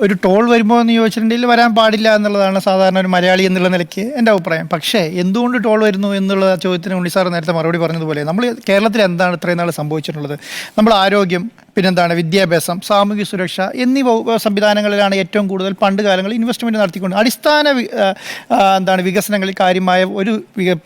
ഒരു ടോൾ വരുമ്പോൾ എന്ന് ചോദിച്ചിട്ടുണ്ടെങ്കിൽ വരാൻ പാടില്ല എന്നുള്ളതാണ് സാധാരണ ഒരു മലയാളി എന്നുള്ള നിലയ്ക്ക് എന്റെ അഭിപ്രായം. പക്ഷേ എന്തുകൊണ്ട് ടോൾ വരുന്നു എന്നുള്ള ചോദ്യത്തിന് ഉണ്ണി സാർ നേരത്തെ മറുപടി പറഞ്ഞതുപോലെ നമ്മൾ കേരളത്തിൽ എന്താണ് ഇത്രയും നാൾ സംഭവിച്ചിട്ടുള്ളത്? നമ്മൾ ആരോഗ്യം പിന്നെന്താണ് വിദ്യാഭ്യാസം സാമൂഹ്യ സുരക്ഷ എന്നീ സംവിധാനങ്ങളിലാണ് ഏറ്റവും കൂടുതൽ പണ്ട് കാലങ്ങളിൽ ഇൻവെസ്റ്റ്മെന്റ് നടത്തിക്കൊണ്ട് അടിസ്ഥാന എന്താണ് വികസനങ്ങളിൽ കാര്യമായ ഒരു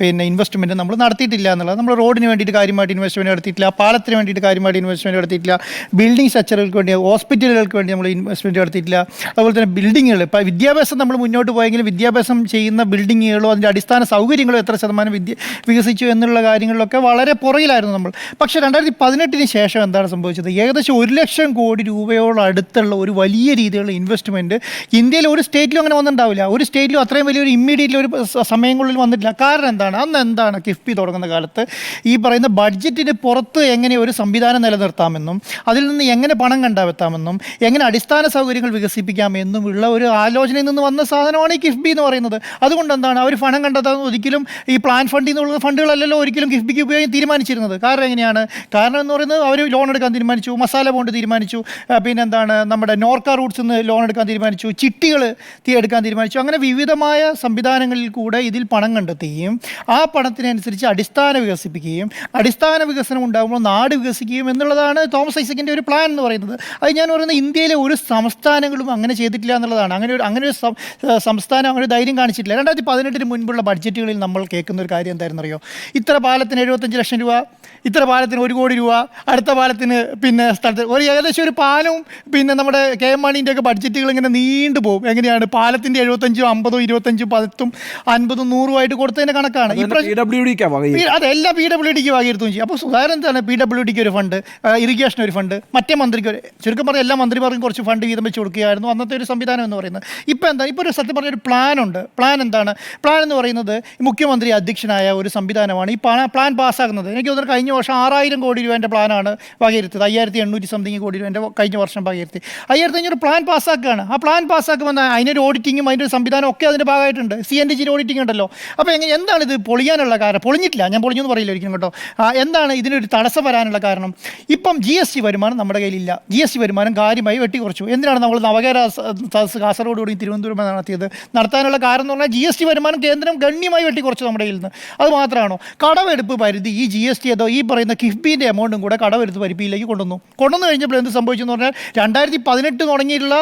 പിന്നെ ഇൻവെസ്റ്റ്മെന്റ് നമ്മൾ നടത്തിയിട്ടില്ല എന്നുള്ളത്. നമ്മൾ റോഡിന് വേണ്ടിയിട്ട് കാര്യമായിട്ട് ഇൻവെസ്റ്റ്മെന്റ് നടത്തിയിട്ടില്ല പാലത്തിന് വേണ്ടിയിട്ട് കാര്യമായിട്ട് ഇൻവെസ്റ്റ്മെന്റ് നടത്തിയിട്ടില്ല ബിൽഡിംഗ് സ്ട്രക്ചറുകൾക്ക് വേണ്ടി ഹോസ്പിറ്റലുകൾക്ക് വേണ്ടി നമ്മൾ ഇൻവെസ്റ്റ്മെന്റ് നടത്തിയിട്ടില്ല അതുപോലെ തന്നെ ബിൽഡിങ്ങുകൾ ഇപ്പോൾ വിദ്യാഭ്യാസം നമ്മൾ മുന്നോട്ട് പോയെങ്കിലും വിദ്യാഭ്യാസം ചെയ്യുന്ന ബിൽഡിങ്ങുകളോ അതിന്റെ അടിസ്ഥാന സൗകര്യങ്ങളോ എത്ര ശതമാനം വിദ്യ വികസിച്ചു എന്നുള്ള കാര്യങ്ങളിലൊക്കെ വളരെ പുറകിലായിരുന്നു നമ്മൾ. പക്ഷേ രണ്ടായിരത്തി പതിനെട്ടിന് ശേഷം എന്താണ് സംഭവിച്ചത്? ഏകദേശം ഒരു ലക്ഷം കോടി രൂപയോളം അടുത്തുള്ള ഒരു വലിയ രീതിയിലുള്ള ഇൻവെസ്റ്റ്മെന്റ് ഇന്ത്യയിൽ ഒരു സ്റ്റേറ്റിലും അങ്ങനെ വന്നിട്ടുണ്ടാവില്ല. ഒരു സ്റ്റേറ്റിലും അത്രയും വലിയൊരു ഇമ്മീഡിയറ്റ് ഒരു സമയങ്ങളിൽ വന്നിട്ടില്ല. കാരണം എന്താണ്? അന്ന് എന്താണ് കിഫ്ബി തുടങ്ങുന്ന കാലത്ത് ഈ പറയുന്ന ബഡ്ജറ്റിന് പുറത്ത് എങ്ങനെ ഒരു സംവിധാനം നിലനിർത്താമെന്നും അതിൽ നിന്ന് എങ്ങനെ പണം കണ്ടെത്താമെന്നും എങ്ങനെ അടിസ്ഥാന സൗകര്യങ്ങൾ വികസിപ്പിക്കാമെന്നും ഉള്ള ഒരു ആലോചനയിൽ നിന്ന് വന്ന സാധനമാണ് ഈ കിഫ്ബി എന്ന് പറയുന്നത്. അതുകൊണ്ട് എന്താണ്? അവർ പണം കണ്ടെത്താൻ ഒരിക്കലും ഈ പ്ലാൻ ഫണ്ടിൽ നിന്നുള്ള ഫണ്ടുകളല്ലല്ലോ ഒരിക്കലും കിഫ്ബിക്ക് ഉപയോഗിക്കാൻ തീരുമാനിച്ചിരുന്നത്. കാരണം എങ്ങനെയാണ്? കാരണം എന്ന് പറയുന്നത് അവർ ലോൺ എടുക്കാൻ തീരുമാനിച്ചു. മസാല ബോണ്ട് തീരുമാനിച്ചു. പിന്നെന്താണ് നമ്മുടെ നോർക്ക റൂട്ട്സ് നിന്ന് ലോൺ എടുക്കാൻ തീരുമാനിച്ചു. ചിട്ടികൾ എടുക്കാൻ തീരുമാനിച്ചു. അങ്ങനെ വിവിധമായ സംവിധാനങ്ങളിൽ കൂടെ ഇതിൽ പണം കണ്ടെത്തുകയും ആ പണത്തിനനുസരിച്ച് അടിസ്ഥാന വികസിപ്പിക്കുകയും അടിസ്ഥാന വികസനം ഉണ്ടാകുമ്പോൾ നാട് വികസിക്കുകയും എന്നുള്ളതാണ് തോമസ് ഐസക്കിന്റെ ഒരു പ്ലാൻ എന്ന് പറയുന്നത്. അത് ഞാൻ പറയുന്നത് ഇന്ത്യയിലെ ഒരു സംസ്ഥാനങ്ങളും അങ്ങനെ ചെയ്തിട്ടില്ല എന്നുള്ളതാണ്. അങ്ങനെ ഒരു അങ്ങനെ ഒരു സംസ്ഥാനം അങ്ങനെ ധൈര്യം കാണിച്ചിട്ടില്ല. രണ്ടായിരത്തി പതിനെട്ടിന് മുൻപുള്ള ബഡ്ജറ്റുകളിൽ നമ്മൾ കേൾക്കുന്ന ഒരു കാര്യം എന്തായിരുന്നു അറിയോ? ഇത്ര പാലത്തിന് എഴുപത്തഞ്ച് ലക്ഷം രൂപ ഇത്ര പാലത്തിന് ഒരു കോടി രൂപ അടുത്ത പാലത്തിന് പിന്നെ സ്ഥലത്ത് ഒരു ഏകദേശം ഒരു പാലവും പിന്നെ നമ്മുടെ കെ എം മാണീന്റെ ഒക്കെ ബഡ്ജറ്റുകൾ ഇങ്ങനെ നീണ്ടു പോകും. എങ്ങനെയാണ്? പാലത്തിന്റെ എഴുപത്തഞ്ചും അമ്പതും ഇരുപത്തഞ്ചും പത്തും അൻപതും നൂറുമായിട്ട് കൊടുത്തതിന്റെ കണക്കാണ്. പി- അതെല്ലാം പി ഡബ്ല്യു ഡിക്ക് വകയിരുത്തും ചെയ്യും. അപ്പോൾ സുധാകരൻ തന്നെ പി ഡബ്ല്യു ഡിക്ക് ഒരു ഫണ്ട് ഇറിഗേഷൻ ഒരു ഫണ്ട് മറ്റേ മന്ത്രിക്ക് ഒരു ചുരുക്കം പറഞ്ഞാൽ എല്ലാ മന്ത്രിമാർക്കും കുറച്ച് ഫണ്ട് വീതം വെച്ച് കൊടുക്കുകയായിരുന്നു. അന്നത്തെ ഒരു സംവിധാനം എന്ന് പറയുന്നത്. ഇപ്പോൾ എന്താ? ഇപ്പോൾ ഒരു സത്യം പറഞ്ഞ ഒരു പ്ലാൻ ഉണ്ട്. പ്ലാൻ എന്താണ്? പ്ലാൻ എന്ന് പറയുന്നത് മുഖ്യമന്ത്രി അധ്യക്ഷനായ ഒരു സംവിധാനമാണ്. ഈ പ്ലാൻ പ്ലാൻ പാസ്സാക്കുന്നത് എനിക്ക് തോന്നുന്നു കഴിഞ്ഞ വർഷം ആറായിരം കോടി രൂപേന്റെ പ്ലാനാണ് വകയിരുത്തത് അയ്യായിരത്തി എണ്ണൂറ്റി സംതിങ് കോടി രൂപ എന്റെ കഴിഞ്ഞ വർഷം പകർത്തി അയ്യായിരത്തി അഞ്ഞൂറ് പ്ലാൻ പാസ്സാക്കുകയാണ്. ആ പ്ലാൻ പാസ്സാക്കുമ്പോൾ അതിനൊരു ഓഡിറ്റിങ്ങും അതിന്റെ ഒരു സംവിധാനം ഒക്കെ അതിന്റെ ഭാഗമായിട്ടുണ്ട്. സി എൻ ഡി ജിയുടെ ഓഡിറ്റിംഗ് ഉണ്ടല്ലോ. അപ്പോൾ എങ്ങനെ എന്താണ് ഇത് പൊളിയാനുള്ള കാരണം? പൊളിഞ്ഞിട്ടില്ല. ഞാൻ പൊളിഞ്ഞു എന്ന് പറയില്ല ഒരിക്കലും കേട്ടോ. എന്താണ് ഇതിനൊരു തടസ്സം വരാനുള്ള കാരണം? ഇപ്പം ജി എസ് ടി വരുമാനം നമ്മുടെ കയ്യിലില്ല. ജി എസ് ടി വരുമാനം കാര്യമായി വെട്ടിക്കുറച്ചു. എന്തിനാണ് നമ്മൾ നവകേര സദസ് കാസർഗോഡ് കൂടി തിരുവനന്തപുരം നടത്തിയത്? നടത്താനുള്ള കാരണം എന്ന് പറഞ്ഞാൽ ജി എസ് ടി വരുമാനം കേന്ദ്രം ഗണ്യമായി വെട്ടിക്കുറച്ചു നമ്മുടെ കയ്യിൽ നിന്ന് അത് മാത്രമാണോ? കടമെടുപ്പ് പരിധി ഈ ജി എസ് ടി ഏതോ ഈ പറയുന്ന കിഫ്ബിന്റെ എമൗണ്ടും കൂടെ കടമെടുത്ത് പരിധിയിലേക്ക് കൊണ്ടുവന്നു. കൊണ്ടുവന്നു കഴിഞ്ഞപ്പോൾ എന്ത് സംഭവിച്ചെന്ന് പറഞ്ഞാൽ രണ്ടായിരത്തി പതിനെട്ട് തുടങ്ങിയിട്ടുള്ള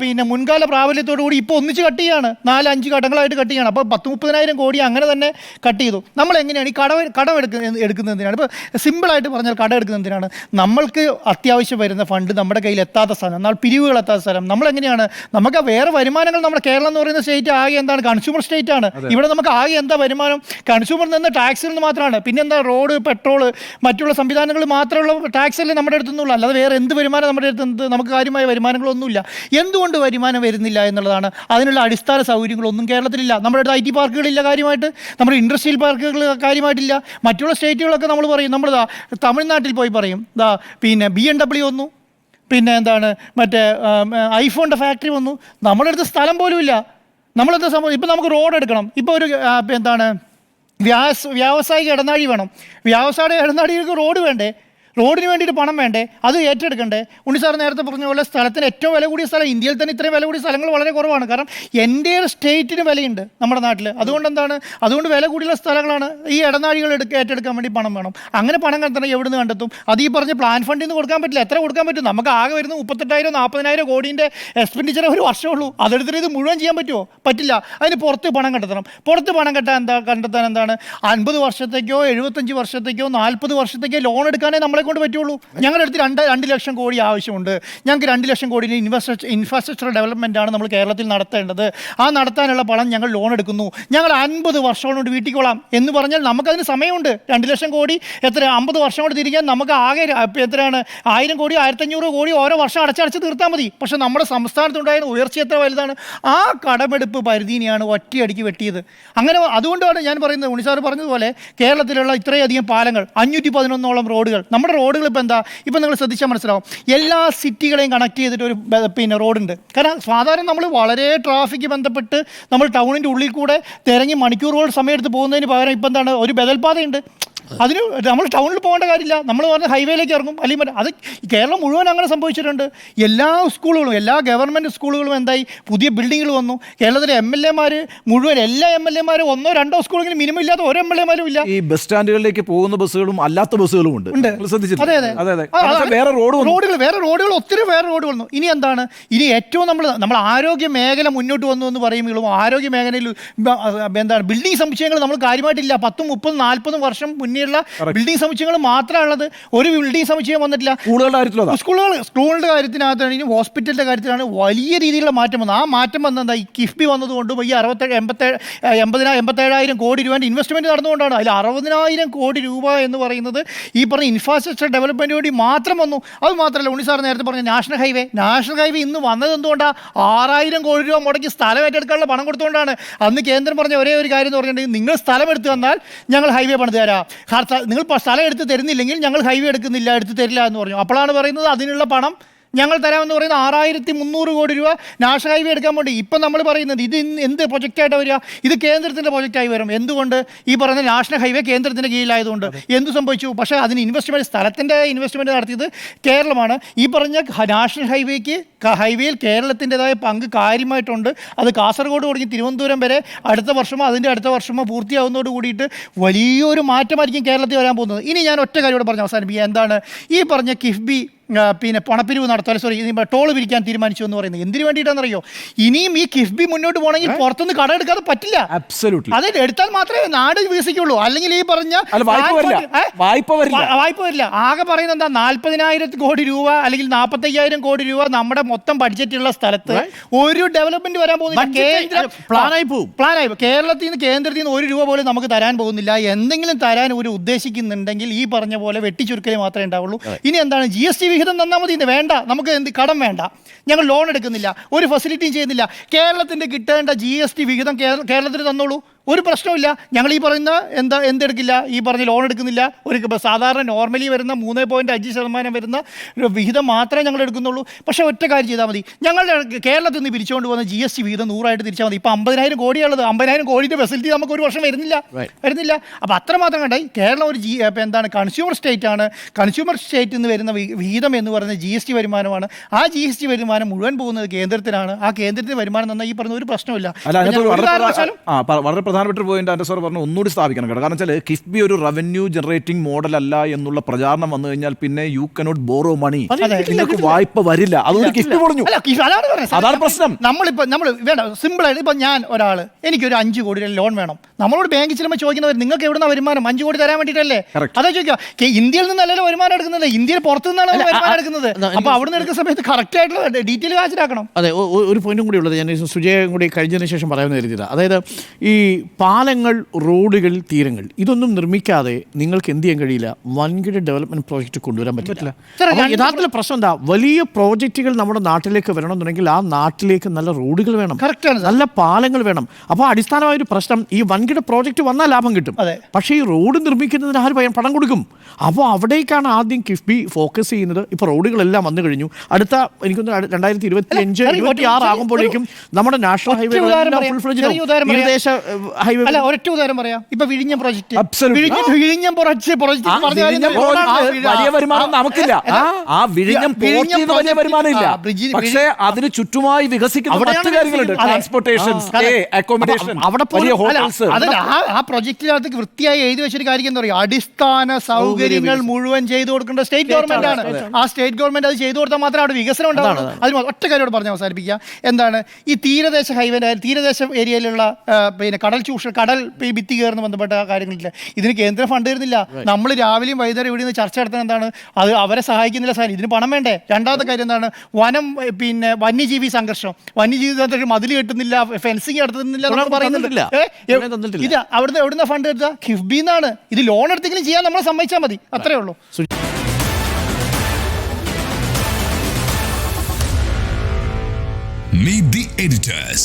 പിന്നെ മുൻകാല പ്രാബല്യത്തോടു കൂടി ഇപ്പോൾ ഒന്നിച്ച് കട്ടിയാണ് ചെയ്യാണ്. നാല് അഞ്ച് ഘട്ടങ്ങളായിട്ട് കട്ട് ചെയ്യണം. അപ്പോൾ പത്ത് മുപ്പതിനായിരം കോടി അങ്ങനെ തന്നെ കട്ട് ചെയ്തു. നമ്മൾ എങ്ങനെയാണ് ഈ കടം കടം എടുക്കുന്ന എടുക്കുന്നതിനാണ് ഇപ്പോൾ സിമ്പിളായിട്ട് പറഞ്ഞാൽ കടം എടുക്കുന്നതിനാണ് നമ്മൾക്ക് അത്യാവശ്യം വരുന്ന ഫണ്ട് നമ്മുടെ കയ്യിൽ എത്താത്ത സ്ഥലം എന്നാൽ പിരിവുകൾ എത്താത്ത സ്ഥലം. നമ്മളെങ്ങനെയാണ് നമുക്ക് വേറെ വരുമാനങ്ങൾ നമ്മുടെ കേരളം എന്ന് പറയുന്ന സ്റ്റേറ്റ് ആകെ എന്താണ്? കൺസ്യൂമർ സ്റ്റേറ്റ് ആണ്. ഇവിടെ നമുക്ക് ആകെ എന്താ വരുമാനം? കൺസ്യൂമർ നിന്ന് ടാക്സിൽ നിന്ന് മാത്രമാണ്. പിന്നെന്താ? റോഡ് പെട്രോൾ മറ്റുള്ള സംവിധാനങ്ങൾ മാത്രമുള്ള ടാക്സ് അല്ലേ നമ്മുടെ അടുത്ത് നിന്നുള്ള അല്ലാതെ വേറെ എന്ത് വരുമാനം നമ്മുടെ അടുത്ത് നമുക്ക് കാര്യമായ വരുമാനങ്ങളൊന്നുമില്ല. എന്തുകൊണ്ട് വരുമാനം വരുന്നില്ല എന്നുള്ളതാണ്. അതിനുള്ള അടിസ്ഥാന സൗകര്യങ്ങളൊന്നും കേരളത്തിലില്ല. നമ്മുടെ അടുത്ത് ഐ ടി പാർക്കുകളില്ല കാര്യമായിട്ട്. നമ്മുടെ ഇൻഡസ്ട്രിയൽ പാർക്കുകൾ കാര്യമായിട്ടില്ല. മറ്റുള്ള സ്റ്റേറ്റുകളൊക്കെ നമ്മൾ പറയും. നമ്മൾ ദാ തമിഴ്നാട്ടിൽ പോയി പറയും. ദാ പിന്നെ ബി എം ഡബ്ല്യു വന്നു. പിന്നെ എന്താണ് മറ്റേ ഐഫോണിന്റെ ഫാക്ടറി വന്നു. നമ്മുടെ അടുത്ത് സ്ഥലം പോലും ഇല്ല. നമ്മളെന്താ സംഭവം? ഇപ്പം നമുക്ക് റോഡ് എടുക്കണം. ഇപ്പോൾ ഒരു എന്താണ് വ്യാസ് വ്യാവസായിക ഇടനാഴി വേണം. വ്യാവസായിക ഇടനാഴികൾക്ക് റോഡ് വേണ്ടേ? റോഡിന് വേണ്ടിയിട്ട് പണം വേണ്ടേ? അത് ഏറ്റെടുക്കണ്ടേ? ഉണ്ണി സാർ നേരത്തെ പറഞ്ഞ പോലെ സ്ഥലത്തിന് ഏറ്റവും വില കൂടിയ സ്ഥലം ഇന്ത്യയിൽ തന്നെ ഇത്രയും വില കൂടിയ സ്ഥലങ്ങൾ വളരെ കുറവാണ്. കാരണം എന്റെ സ്റ്റേറ്റിന് വിലയുണ്ട് നമ്മുടെ നാട്ടിൽ അതുകൊണ്ട് എന്താണ്? അതുകൊണ്ട് വില കൂടിയുള്ള സ്ഥലങ്ങളാണ് ഈ ഇടനാഴികൾ എടുക്കുക ഏറ്റെടുക്കാൻ വേണ്ടി പണം വേണം. അങ്ങനെ പണം കണ്ടെത്തണം എവിടെ നിന്ന് കണ്ടെത്തും? അത് ഈ പറഞ്ഞ പ്ലാൻ ഫണ്ടിൽ നിന്ന് കൊടുക്കാൻ പറ്റില്ല. എത്ര കൊടുക്കാൻ പറ്റും? നമുക്ക് ആകെ വരുന്ന മുപ്പത്തെട്ടായിരം നാൽപ്പതിനായിരം കോടീന്റെ എക്സ്പെൻഡിച്ചർ ഒരു വർഷമുള്ളൂ. അതെടുത്തിട്ട് ഇത് മുഴുവൻ ചെയ്യാൻ പറ്റുമോ പറ്റില്ല. അതിന് പുറത്ത് പണം കണ്ടെത്തണം. പുറത്ത് പണം കെട്ടാൻ എന്താ കണ്ടെത്താൻ എന്താണ്? അൻപത് വർഷത്തേക്കോ എഴുപത്തഞ്ച് വർഷത്തേക്കോ നാൽപ്പത് വർഷത്തേക്കോ ലോൺ എടുക്കാനേ നമ്മളെ കൊണ്ട് പറ്റുള്ളൂ. ഞങ്ങളുടെ അടുത്ത് രണ്ട് രണ്ട് ലക്ഷം കോടി ആവശ്യമുണ്ട്. ഞങ്ങൾക്ക് രണ്ട് lakh crore infrastructure infrastructure development ആണ് നമ്മൾ കേരളത്തിൽ നടത്തേണ്ടത്. ആ നടത്താനുള്ള പണം ഞങ്ങൾ ലോൺ എടുക്കുന്നു. ഞങ്ങൾ അൻപത് വർഷം കൊണ്ട് എന്ന് പറഞ്ഞാൽ നമുക്കതിന് സമയമുണ്ട്. രണ്ട് ലക്ഷം കോടി എത്ര അമ്പത് വർഷം കൊണ്ട് തിരിക്കാൻ നമുക്ക് ആകെ എത്രയാണ്? ആയിരം കോടി ആയിരത്തഞ്ഞൂറ് കോടി ഓരോ വർഷം അടച്ചടച്ച് തീർത്താൽ മതി. പക്ഷേ നമ്മുടെ സംസ്ഥാനത്തുണ്ടായിരുന്ന ഉയർച്ച എത്ര വലുതാണ്? ആ കടമെടുപ്പ് പരിധിനെയാണ് ഒറ്റയടിക്ക് വെട്ടിയത്. അങ്ങനെ അതുകൊണ്ടാണ് ഞാൻ പറയുന്നത് ഉണിസാർ പറഞ്ഞതുപോലെ കേരളത്തിലുള്ള ഇത്രയധികം പാലങ്ങൾ അഞ്ഞൂറ്റി പതിനൊന്നോളം റോഡുകൾ നമ്മുടെ റോഡുകൾ ഇപ്പോൾ എന്താ? ഇപ്പം നിങ്ങൾ ശ്രദ്ധിച്ചാൽ മനസ്സിലാവും. എല്ലാ സിറ്റികളെയും കണക്ട് ചെയ്തിട്ട് ഒരു പിന്നെ റോഡുണ്ട്. കാരണം സാധാരണ നമ്മൾ വളരെ ട്രാഫിക് ബന്ധപ്പെട്ട് നമ്മൾ ടൗണിന്റെ ഉള്ളിൽ കൂടെ തിരങ്ങി മണിക്കൂറുകൾ സമയമെടുത്ത് പോകുന്നതിന് പകരം ഇപ്പം എന്താണ്? ഒരു ബദൽപാതയുണ്ട്. അതിന് നമ്മൾ ടൗണിൽ പോകേണ്ട കാര്യമില്ല. നമ്മൾ പറഞ്ഞ ഹൈവേയിലേക്ക് ഇറങ്ങും. അല്ലെങ്കിൽ അത് കേരളം മുഴുവൻ അങ്ങനെ സംഭവിച്ചിട്ടുണ്ട്. എല്ലാ സ്കൂളുകളും എല്ലാ ഗവൺമെന്റ് സ്കൂളുകളും എന്തായി? പുതിയ ബിൽഡിങ്ങുകൾ വന്നു. കേരളത്തിലെ എം എൽ എമാർ മുഴുവൻ എല്ലാ എം എൽ എമാരും ഒന്നോ രണ്ടോ സ്കൂളെങ്കിലും മിനിമം ഇല്ലാത്ത ഓരോ എം എൽ എമാരും ഇല്ല. ഈ ബസ് സ്റ്റാൻഡുകളിലേക്ക് പോകുന്ന ബസ്സുകളും അല്ലാത്ത ബസ്സുകളും ഉണ്ട്? അതെ അതെ. വേറെ റോഡ് റോഡുകൾ വേറെ റോഡുകൾ ഒത്തിരി വേറെ റോഡ് വന്നു. ഇനി എന്താണ്? ഇനി ഏറ്റവും നമ്മൾ നമ്മൾ ആരോഗ്യ മേഖല മുന്നോട്ട് വന്നു എന്ന് പറയുമ്പോഴും ആരോഗ്യ മേഖലയിൽ എന്താണ്? ബിൽഡിംഗ് സംശയങ്ങൾ നമ്മൾ കാര്യമായിട്ടില്ല. പത്തും മുപ്പതും നാൽപ്പതും വർഷം മുന്നേയുള്ള ബിൽഡിംഗ് സമുച്ചയങ്ങൾ ഉള്ളത് ഒരു ബിൽഡിംഗ് സമുച്ചയം വന്നിട്ടില്ല. സ്കൂളുകളുടെ കാര്യത്തിലോ. സ്കൂളുകൾ സ്കൂളുകളുടെ കാര്യത്തിനകത്താണെങ്കിലും ഇനി ഹോസ്പിറ്റലിന്റെ കാര്യത്തിലാണ് വലിയ രീതിയിലുള്ള മാറ്റം വന്നത്. ആ മാറ്റം വന്നത് ഈ കിഫ്ബി വന്നതുകൊണ്ടും ഈ അറുപത്തേഴ് എൺപത്തേഴ് എൺപതിനായിരം എൺപത്തേഴായിരം കോടി രൂപേന്റെ ഇൻവെസ്റ്റ്മെന്റ് നടന്നുകൊണ്ടാണ്. അതിൽ അറുപതിനായിരം കോടി രൂപ എന്ന് പറയുന്നത് ഈ പറഞ്ഞ ഇൻഫ്രാസ്ട്രക്ചർ ഡെവലപ്മെന്റ് വേണ്ടി മാത്രം വന്നു. അത് മാത്രമല്ല ഉണ്ണി സാർ നേരത്തെ പറഞ്ഞ നാഷണൽ ഹൈവേ നാഷണൽ ഹൈവേ ഇന്ന് വന്നത് എന്തുകൊണ്ടാണ് ആറായിരം കോടി രൂപ മുടക്കി സ്ഥലം ഏറ്റെടുക്കാനുള്ള പണം കൊടുത്തുകൊണ്ടാണ്. അന്ന് കേന്ദ്രം പറഞ്ഞ ഒരേ ഒരു കാര്യം എന്ന് പറഞ്ഞിട്ടുണ്ടെങ്കിൽ നിങ്ങൾ സ്ഥലം എടുത്തു തന്നാൽ ഞങ്ങൾ ഹൈവേ പണിത് തരാം നിങ്ങൾ സ്ഥലം എടുത്ത് തരുന്നില്ലെങ്കിൽ ഞങ്ങൾ ഹൈവേ എടുക്കുന്നില്ല എടുത്ത് തരില്ല എന്ന് പറഞ്ഞു. അപ്പോഴാണ് പറയുന്നത് അതിനുള്ള പണം ഞങ്ങൾ തരാമെന്ന് പറയുന്നത് ആറായിരത്തി മുന്നൂറ് കോടി രൂപ നാഷണൽ ഹൈവേ എടുക്കാൻ വേണ്ടി. ഇപ്പം നമ്മൾ പറയുന്നത് ഇത് എന്ത് പ്രൊജക്റ്റായിട്ട് വരിക? ഇത് കേന്ദ്രത്തിന്റെ പ്രൊജക്റ്റായി വരും. എന്തുകൊണ്ട്? ഈ പറയുന്ന നാഷണൽ ഹൈവേ കേന്ദ്രത്തിന്റെ കീഴിലായതുകൊണ്ട്. എന്ത് സംഭവിച്ചു? പക്ഷേ അതിന് ഇൻവെസ്റ്റ്മെന്റ് സ്ഥലത്തിന്റെ ഇൻവെസ്റ്റ്മെന്റ് നടത്തിയത് കേരളമാണ്. ഈ പറഞ്ഞ നാഷണൽ ഹൈവേക്ക് ഹൈവേയിൽ കേരളത്തിന്റെതായ പങ്ക് കാര്യമായിട്ടുണ്ട്. അത് കാസർഗോഡ് തുടങ്ങി തിരുവനന്തപുരം വരെ അടുത്ത വർഷമോ അതിന്റെ അടുത്ത വർഷമോ പൂർത്തിയാവുന്നതോട് കൂടിയിട്ട് വലിയൊരു മാറ്റമായിരിക്കും കേരളത്തിൽ വരാൻ പോകുന്നത്. ഇനി ഞാൻ ഒറ്റ കാര്യം ഇവിടെ പറഞ്ഞ് അവസാനിപ്പിക്കുക എന്താണ്? ഈ പറഞ്ഞ കിഫ്ബി പിന്നെ പണപ്പിരിവ് നടത്താൻ സോറി ടോൾ പിരിക്കാൻ തീരുമാനിച്ചു എന്ന് പറയുന്നത്. എന്തിനു വേണ്ടിയിട്ടാണെന്നറിയോ? ഇനിയും ഈ കിഫ്ബി മുന്നോട്ട് പോകണമെങ്കിൽ പുറത്തുനിന്ന് കട എടുക്കാതെ പറ്റില്ല. അതെ എടുത്താൽ മാത്രമേ നാട് വികസിക്കുള്ളൂ. അല്ലെങ്കിൽ ഈ പറഞ്ഞ വായ്പ വരില്ല. ആകെ പറയുന്നത് എന്താ? നാല്പതിനായിരം കോടി രൂപ അല്ലെങ്കിൽ നാൽപ്പത്തയ്യായിരം കോടി രൂപ നമ്മുടെ മൊത്തം ബഡ്ജറ്റുള്ള സ്ഥലത്ത് ഒരു ഡെവലപ്മെന്റ് വരാൻ പോകുന്നില്ല. കേന്ദ്ര പോവും. പ്ലാനായി പോകും. കേരളത്തിൽ നിന്ന് കേന്ദ്രത്തിൽ നിന്ന് ഒരു രൂപ പോലും നമുക്ക് തരാൻ പോകുന്നില്ല. എന്തെങ്കിലും തരാൻ ഒരു ഉദ്ദേശിക്കുന്നുണ്ടെങ്കിൽ ഈ പറഞ്ഞ പോലെ വെട്ടിച്ചുരുക്കലേ മാത്രമേ ഉണ്ടാവുള്ളൂ. ഇനി എന്താണ്? ജി എസ് ടി വിഹിതം തന്നാൽ മതി. ഇന്ന് വേണ്ട. നമുക്ക് എന്ത് കടം വേണ്ട. ഞങ്ങൾ ലോൺ എടുക്കുന്നില്ല. ഒരു ഫെസിലിറ്റിയും ചെയ്യുന്നില്ല. കേരളത്തിന്റെ കിട്ടേണ്ട ജി എസ് ടി വിഹിതം കേര- കേരളത്തിന് തന്നോളൂ. ഒരു പ്രശ്നമില്ല ഞങ്ങൾ ഈ പറയുന്ന എന്താ എന്തെടുക്കില്ല ഈ പറഞ്ഞ ലോൺ എടുക്കുന്നില്ല. ഒരു സാധാരണ നോർമലി വരുന്ന മൂന്ന് പോയിന്റ് അഞ്ച് ശതമാനം വരുന്ന ഒരു വിഹിതം മാത്രമേ ഞങ്ങൾ എടുക്കുന്നുള്ളൂ. പക്ഷേ ഒറ്റ കാര്യം ചെയ്താൽ മതി. ഞങ്ങളുടെ കേരളത്തിൽ നിന്ന് പിരിച്ചുകൊണ്ട് പോകുന്ന ജി എസ് ടി വിഹിതം നൂറായിട്ട് തിരിച്ചാൽ മതി. ഇപ്പോൾ അമ്പതിനായിരം കോടിയുള്ളത് അമ്പതിനായിരം കോടിയുടെ ഫെസിലിറ്റി നമുക്ക് ഒരു വർഷം വരുന്നില്ല. വരുന്നില്ല. അപ്പോൾ അത്രമാത്രം കണ്ട കേരളം ഒരു ജി അപ്പോൾ എന്താണ് കൺസ്യൂമർ സ്റ്റേറ്റ് ആണ്. കൺസ്യൂമർ സ്റ്റേറ്റിൽ നിന്ന് വരുന്ന വിഹിതം എന്ന് പറയുന്നത് ജി എസ് ടി വരുമാനമാണ്. ആ ജി എസ് ടി വരുമാനം മുഴുവൻ പോകുന്നത് കേന്ദ്രത്തിനാണ്. ആ കേന്ദ്രത്തിന് വരുമാനം തന്നാൽ ഈ പറഞ്ഞ ഒരു പ്രശ്നമില്ല വളരെ പ്രധാനപ്പെട്ട പോയിന്റ് ആൻഡ് സാർ പറഞ്ഞു ഒന്നുകൂടി സ്ഥാപിക്കണം കേട്ടോ. കാരണം വെച്ചാൽ കിഫ്ബി ഒരു റവന്യൂ ജനറേറ്റിംഗ് മോഡൽ അല്ല എന്നുള്ള പ്രചാരണം വന്നു കഴിഞ്ഞാൽ പിന്നെ യു കനോട്ട് ബോറോ മണി നിങ്ങൾക്ക്. വായ്പ വരില്ല. അതുകൊണ്ട് കിഫ്ബി പൊളിഞ്ഞു. കിഷ് അതാണ് പ്രശ്നം. നമ്മളിപ്പോൾ നമ്മൾ വേണ്ട സിമ്പിളായിട്ട് ഇപ്പം ഞാൻ ഒരാൾ എനിക്കൊരു അഞ്ച് കോടി ലോൺ വേണം. നമ്മളോട് ബാങ്കിൽ ചെല്ലുമ്പോൾ ചോദിക്കുന്നവർ നിങ്ങൾക്ക് എവിടുന്ന വരുമാനം? അഞ്ചു കോടി തരാൻ വേണ്ടിയിട്ടല്ലേ അതെ ചോദിക്കുക. ഇന്ത്യയിൽ നിന്നല്ലല്ലോ വരുമാനം എടുക്കുന്നത്. ഇന്ത്യയിൽ പുറത്തു നിന്നാണ് വരുമാനം എടുക്കുന്നത്? അപ്പൊ അവിടുന്ന് എടുക്കുന്ന സമയത്ത് കറക്റ്റ് ആയിട്ടുള്ള ഡീറ്റെയിൽ ഹാജരാക്കണം അതെ ഒരു പോയിന്റും കൂടി ഉള്ളത് ഞാൻ സുജയം കൂടി കഴിഞ്ഞതിന് ശേഷം പറയാൻ കരുതിയത്. അതായത് ഈ പാലങ്ങൾ റോഡുകൾ തീരങ്ങൾ ഇതൊന്നും നിർമ്മിക്കാതെ നിങ്ങൾക്ക് എന്ത് ചെയ്യാൻ കഴിയില്ല? വൻകിട ഡെവലപ്മെന്റ് പ്രോജക്റ്റ് കൊണ്ടുവരാൻ പറ്റില്ല. യഥാർത്ഥത്തിൽ പ്രശ്നം എന്താ? വലിയ പ്രോജക്റ്റുകൾ നമ്മുടെ നാട്ടിലേക്ക് വരണമെന്നുണ്ടെങ്കിൽ ആ നാട്ടിലേക്ക് നല്ല റോഡുകൾ വേണം. നല്ല പാലങ്ങൾ വേണം. അപ്പോൾ അടിസ്ഥാനമായ ഒരു പ്രശ്നം ഈ വൻകിട പ്രോജക്റ്റ് വന്നാൽ ലാഭം കിട്ടും. അതെ. പക്ഷേ ഈ റോഡ് നിർമ്മിക്കുന്നതിന് ആര് പയ്യൻ പണം കൊടുക്കും. അപ്പോൾ അവിടേക്കാണ് ആദ്യം കിഫ്ബി ഫോക്കസ് ചെയ്യുന്നത്. ഇപ്പോൾ റോഡുകളെല്ലാം വന്നു കഴിഞ്ഞു. അടുത്ത എനിക്കൊന്ന് രണ്ടായിരത്തി ഇരുപത്തി അഞ്ച് ഇരുപത്തി ആറ് ആകുമ്പോഴേക്കും നമ്മുടെ നാഷണൽ ഹൈവേ തീരദേശ ഹൈവേ അല്ല ഒരൊറ്റ ഉദാഹരണം പറയാം. ഇപ്പൊ വിഴിഞ്ഞം പ്രോജക്റ്റ്. വിഴിഞ്ഞം പ്രോജക്റ്റ് വലിയ വരുമാനം നമുക്കില്ല. ആ വിഴിഞ്ഞം വലിയ project- വരുമാനം ഇല്ല. പക്ഷേ അതിന് ചുറ്റുമായി വികസിക്കുന്ന മറ്റു കാര്യങ്ങളുണ്ട്. ട്രാൻസ്പോർട്ടേഷൻ അക്കോമഡേഷൻ അവിടെ വലിയ ഹോട്ടൽസ് അതല്ല ആ ആ പ്രൊജക്റ്റിനകത്ത് വൃത്തിയായി എഴുതി വെച്ചൊരു കാര്യം എന്താ പറയുക? അടിസ്ഥാന സൗകര്യങ്ങൾ മുഴുവൻ ചെയ്തു കൊടുക്കേണ്ട സ്റ്റേറ്റ് ഗവൺമെന്റ് ആണ് ആ സ്റ്റേറ്റ് ഗവൺമെന്റ് അത് ചെയ്തു കൊടുത്താൽ മാത്രമേ അവിടെ വികസനം ഉണ്ടാവുള്ളൂ. അതിന് ഒറ്റ കാര്യോട് പറഞ്ഞ് അവസാനിപ്പിക്കുക. എന്താണ്? ഈ തീരദേശ ഹൈവേ തീരദേശ ഏരിയയിലുള്ള പിന്നെ കടൽ ചൂഷണം കടൽ ഭിത്തി കയറുന്ന ബന്ധപ്പെട്ട കാര്യങ്ങളില്ല. ഇതിന് കേന്ദ്ര ഫണ്ട് തരുന്നില്ല നമ്മൾ രാവിലെയും വൈകുന്നേരം ഇവിടെ നിന്ന് ചർച്ച നടത്തുന്നത് എന്താണ്? അത് അവരെ സഹായിക്കുന്നില്ല. സാർ ഇതിന് പണം വേണ്ടേ? രണ്ടാമത്തെ കാര്യം എന്താണ്? വനം പിന്നെ വന്യജീവി സംഘർഷം. വന്യജീവി സംഘർഷം മതിൽ കെട്ടുന്നില്ല ഫെൻസിങ് നടത്തുന്നില്ല പറയുന്നുണ്ട്. തന്നിട്ടില്ല. അവിടെ അവിടുന്ന് എവിടുന്ന ഫണ്ട് എടുത്താ കിഫ്ബിന്നാണ്. ഇത് ലോൺ എടുത്തെങ്കിലും ചെയ്യാൻ നമ്മളെ സമ്മതിച്ചാൽ മതി. അത്രേ ഉള്ളൂ. Meet the editors.